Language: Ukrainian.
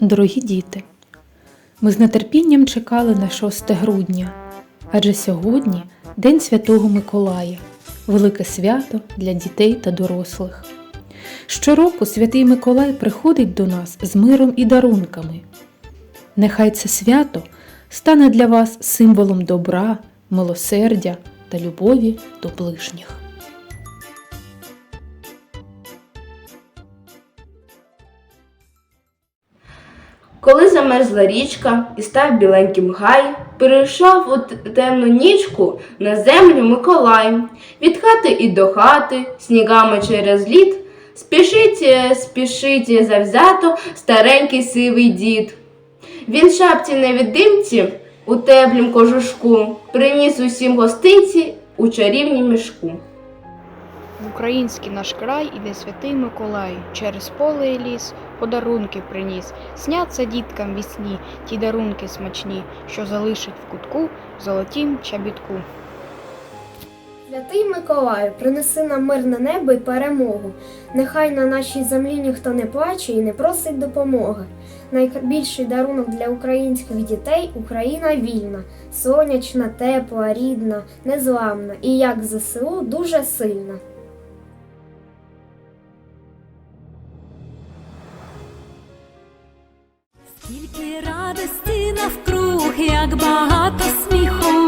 Дорогі діти, ми з нетерпінням чекали на 6 грудня, адже сьогодні День Святого Миколая, велике свято для дітей та дорослих. Щороку святий Миколай приходить до нас з миром і дарунками. Нехай це свято стане для вас символом добра, милосердя та любові до ближніх. Коли замерзла річка і став біленьким гай, перейшов у темну нічку на землю Миколай. Від хати і до хати, снігами через лід, спішить, е, спішить завзято старенький сивий дід. Він шапці невидимці у теплім кожушку приніс усім гостинці у чарівнім мішку. В український наш край іде святий Миколай, через поле і ліс подарунки приніс. Сняться діткам вісні ті дарунки смачні, що залишить в кутку золотім чобітку. Святий Миколаю, принеси нам мирне небо і перемогу. Нехай на нашій землі ніхто не плаче і не просить допомоги. Найбільший дарунок для українських дітей Україна вільна, сонячна, тепла, рідна, незламна і як ЗСУ дуже сильна. Скільки радості навкруг, як багато сміху.